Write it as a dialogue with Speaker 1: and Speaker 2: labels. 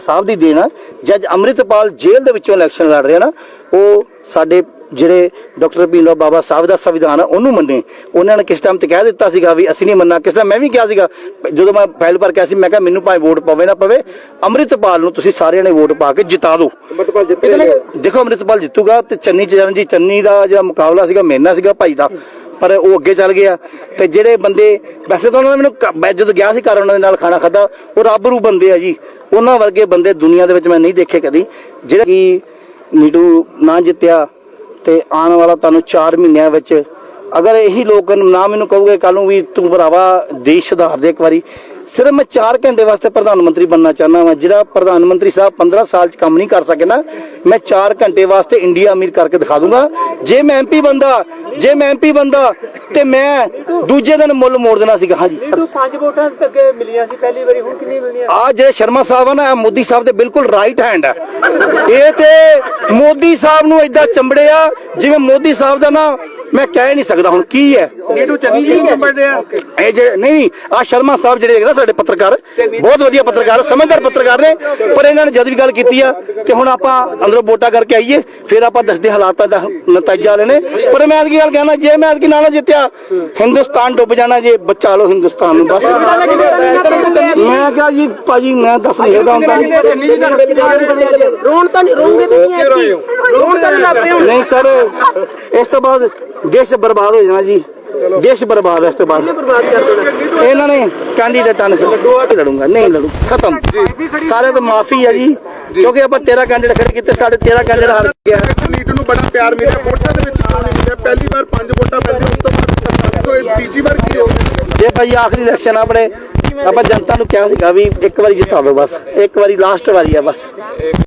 Speaker 1: ਸਾਹਿਬ ਦੀ ਦੇਣ ਜੱਜ ਅੰਮ੍ਰਿਤਪਾਲ ਜੇਲ੍ਹ ਦੇ ਵਿੱਚੋਂ ਇਲੈਕਸ਼ਨ ਲੜ ਰਿਹਾ ਨਾ ਉਹ ਸਾਡੇ ਜਿਹੜੇ ਡਾਕਟਰ ਭੀਮਰਾਓ ਬਾਬਾ ਸਾਹਿਬ ਦਾ ਸੰਵਿਧਾਨ ਆ ਉਹਨੂੰ ਮੰਨੇ। ਉਹਨਾਂ ਨੇ ਕਿਸ ਟਾਈਮ ਤੇ ਕਹਿ ਦਿੱਤਾ ਸੀਗਾ ਵੀ ਅਸੀਂ ਨਹੀਂ ਮੰਨਣਾ ਕਿਸ ਟਾਈਮ ਮੈਂ ਵੀ ਕਿਹਾ ਸੀਗਾ ਜਦੋਂ ਮੈਂ ਫਾਈਲ ਭਰ ਕੇ ਆਇਆ ਸੀ ਮੈਂ ਕਿਹਾ ਮੈਨੂੰ ਭਾਵੇਂ ਵੋਟ ਪਵੇ ਨਾ ਪਵੇ ਅੰਮ੍ਰਿਤਪਾਲ ਨੂੰ ਤੁਸੀਂ ਸਾਰਿਆਂ ਨੇ ਵੋਟ ਪਾ ਕੇ ਜਿਤਾ ਦਿਓ।
Speaker 2: ਅੰਮ੍ਰਿਤਪਾਲ ਜਿੱਤੇ
Speaker 1: ਦੇਖੋ ਅੰਮ੍ਰਿਤਪਾਲ ਜਿੱਤੂਗਾ ਤੇ ਚੰਨੀ ਚਰਨ ਜੀ ਚੰਨੀ ਦਾ ਜਿਹੜਾ ਮੁਕਾਬਲਾ ਸੀਗਾ ਮੇਨਾ ਸੀਗਾ ਭਾਈ ਦਾ। ਪਰ ਉਹ ਅੱਗੇ ਚੱਲ ਗਿਆ ਤੇ ਜਿਹੜੇ ਬੰਦੇ, ਵੈਸੇ ਤਾਂ ਉਹਨਾਂ ਨੇ ਮੈਨੂੰ ਮੈਂ ਜਦੋਂ ਗਿਆ ਸੀ ਘਰ, ਉਹਨਾਂ ਦੇ ਨਾਲ ਖਾਣਾ ਖਾਦਾ ਉਹ ਰੱਬ ਰੂ ਬੰਦੇ ਆ ਜੀ। ਉਹਨਾਂ ਵਰਗੇ ਬੰਦੇ ਦੁਨੀਆ ਦੇ ਵਿੱਚ ਮੈਂ ਨਹੀਂ ਦੇਖੇ ਕਦੀ। ਜਿਹੜਾ ਕਿ ਨੀਟੂ ਨਾ ਜਿੱਤਿਆ ਤੇ ਆਉਣ ਵਾਲਾ ਤੁਹਾਨੂੰ 4 ਮਹੀਨਿਆਂ ਵਿੱਚ, ਅਗਰ ਇਹੀ ਲੋਕ ਨਾ ਮੈਨੂੰ ਕਹੋਗੇ ਕੱਲ ਨੂੰ ਵੀ ਤੂੰ ਭਰਾਵਾ ਦੇਸ਼ ਸੁਧਾਰ ਦੇ ਇੱਕ ਵਾਰੀ। ਸਿਰਫ ਮੈਂ 4 ਘੰਟੇ ਵਾਸਤੇ ਪ੍ਰਧਾਨ ਮੰਤਰੀ ਬਣਨਾ ਚਾਹੁੰਦਾ ਵਾਂ, ਜਿਹੜਾ ਪ੍ਰਧਾਨ ਮੰਤਰੀ ਸਾਹਿਬ 15 ਸਾਲ ਚ ਕੰਮ ਨਹੀਂ ਕਰ ਸਕੇ ਨਾ, ਮੈਂ 4 ਘੰਟੇ ਵਾਸਤੇ ਇੰਡੀਆ ਅਮੀਰ ਕਰਕੇ ਦਿਖਾ ਦੂੰਗਾ। ਜੇ ਮੈਂ ਐਮਪੀ ਬੰਦਾ ਜੇ ਮੈਂ ਐਮਪੀ ਬੰਦਾ ਤੇ ਮੈਂ ਦੂਜੇ ਦਿਨ ਮੁੱਲ ਮੋੜ ਦੇਣਾ ਸੀਗਾ। ਹਾਂਜੀ
Speaker 2: ਨੀਟੂ ਪੰਜ ਵੋਟਾਂ ਅੱਗੇ ਮਿਲੀਆਂ ਸੀ ਪਹਿਲੀ ਵਾਰੀ ਹੁਣ ਕਿੰਨੀ ਮਿਲੀਆਂ?
Speaker 1: ਆ ਜਿਹੜੇ ਸ਼ਰਮਾ ਸਾਹਿਬ ਆ ਨਾ ਇਹ ਮੋਦੀ ਸਾਹਿਬ ਦੇ ਬਿਲਕੁਲ ਰਾਈਟ ਹੈਂਡ ਹੈ ਇਹ ਤੇ ਮੋਦੀ ਸਾਹਿਬ ਨੂੰ ਏਦਾਂ ਚੰਬੜਿਆ ਜਿਵੇਂ ਮੋਦੀ ਸਾਹਿਬ ਦਾ ਨਾ ਮੈਂ ਕਹਿ ਨਹੀਂ ਸਕਦਾ ਹੁਣ ਕੀ ਹੈ।
Speaker 2: ਨੀਟੂ ਚੰਨੀ ਜੀ ਚੰਬੜ ਰਿਹਾ।
Speaker 1: ਇਹ ਜਿਹੜੇ ਨਹੀਂ ਆ ਸ਼ਰਮਾ ਸਾਹਿਬ ਜਿਹੜੇ ਹੈਗੇ ਨਾ ਸਾਡੇ ਪੱਤਰਕਾਰ ਬਹੁਤ ਵਧੀਆ ਪੱਤਰਕਾਰ ਸਮਝਦਾਰ ਪੱਤਰਕਾਰ ਨੇ ਪਰ ਇਹਨਾਂ ਨੇ ਜਦ ਵੀ ਗੱਲ ਕੀਤੀ ਆ ਤੇ ਹੁਣ ਆਪਾਂ ਅੰਦਰੋਂ ਵੋਟਾਂ ਕਰਕੇ ਆਈਏ ਫਿਰ ਆਪਾਂ ਦੱਸਦੇ ਹਾਲਾਤਾਂ ਦਾ ਨਤੀਜਾ ਲੈਣੇ ਪਰ ਮੈਂ ਕੀ ਗੱਲ ਕਹਿਣਾ ਜੇ ਮੈਂ ਨਾ ਨਾ ਜਿੱਤਿਆ ਹਿੰਦੁਸਤਾਨ ਡੁੱਬ ਜਾਣਾ ਜੇ ਬਚਾ ਲਓ ਹਿੰਦੁਸਤਾਨ ਨੂੰ ਬਸ। ਕਿਹਾ ਜੀ ਭਾਜੀ ਮੈਂ ਦੱਸ ਨਹੀਂ ਸਕਦਾ ਹੁਣ ਤਾਂ
Speaker 2: ਰੋਣ ਤਾਂ ਨਹੀਂ ਰੋਂਗੇ ਤੇ ਨਹੀਂ ਰੋਣ ਤਾਂ ਨਹੀਂ ਲੱਪੇ ਹੁਣ।
Speaker 1: ਨਹੀਂ ਸਰ ਇਸ ਤੋਂ ਬਾਅਦ ਦੇਸ਼ ਬਰਬਾਦ ਹੋ ਜਾਣਾ ਜੀ ਦੇਸ਼ ਬਰਬਾਦ ਹੈ ਇਸ ਤੋਂ ਬਾਅਦ।
Speaker 2: ਬਰਬਾਦ ਕਰ ਦੇਣਾ।
Speaker 1: ਇਹਨਾਂ ਨੇ ਕੈਂਡੀਡੇਟਾਂ ਨੇ ਸਿਰ ਲੜੂੰਗਾ ਨਹੀਂ ਲੜੂ। ਖਤਮ। ਸਾਰੇ ਤੋਂ ਮਾਫੀ ਹੈ ਜੀ। ਕਿਉਂਕਿ ਆਪਾਂ 13 ਕੈਂਡੀਡੇਟ ਖੜੇ ਕੀਤੇ ਸਾਡੇ 13 ਕੈਂਡੀਡੇਟ ਹਾਰ ਗਿਆ
Speaker 3: ਲੀਡਰ ਨੂੰ ਬੜਾ ਪਿਆਰ ਮਿਲਿਆ ਵੋਟਾਂ ਦੇ ਵਿੱਚ ਕਿਉਂ ਨਹੀਂ ਮਿਲਿਆ? ਪਹਿਲੀ ਵਾਰ ਪੰਜ ਵੋਟਾਂ ਪੈਂਦੀਆਂ ਉਸ ਤੋਂ ਬਾਅਦ ਕੋਈ ਤੀਜੀ ਵਾਰ ਕੀ ਹੋ ਗਿਆ?
Speaker 1: ਜੇ ਭਾਈ ਆਖਰੀ ਇਲੈਕਸ਼ਨ ਆਪਣੇ ਆਪਾਂ ਜਨਤਾ ਨੂੰ ਕਿਹਾ ਸੀਗਾ ਵੀ ਇੱਕ ਵਾਰੀ ਜਿਤਾ ਦਿਓ ਬਸ, ਇੱਕ ਵਾਰੀ ਲਾਸਟ ਵਾਰੀ ਆ ਬਸ।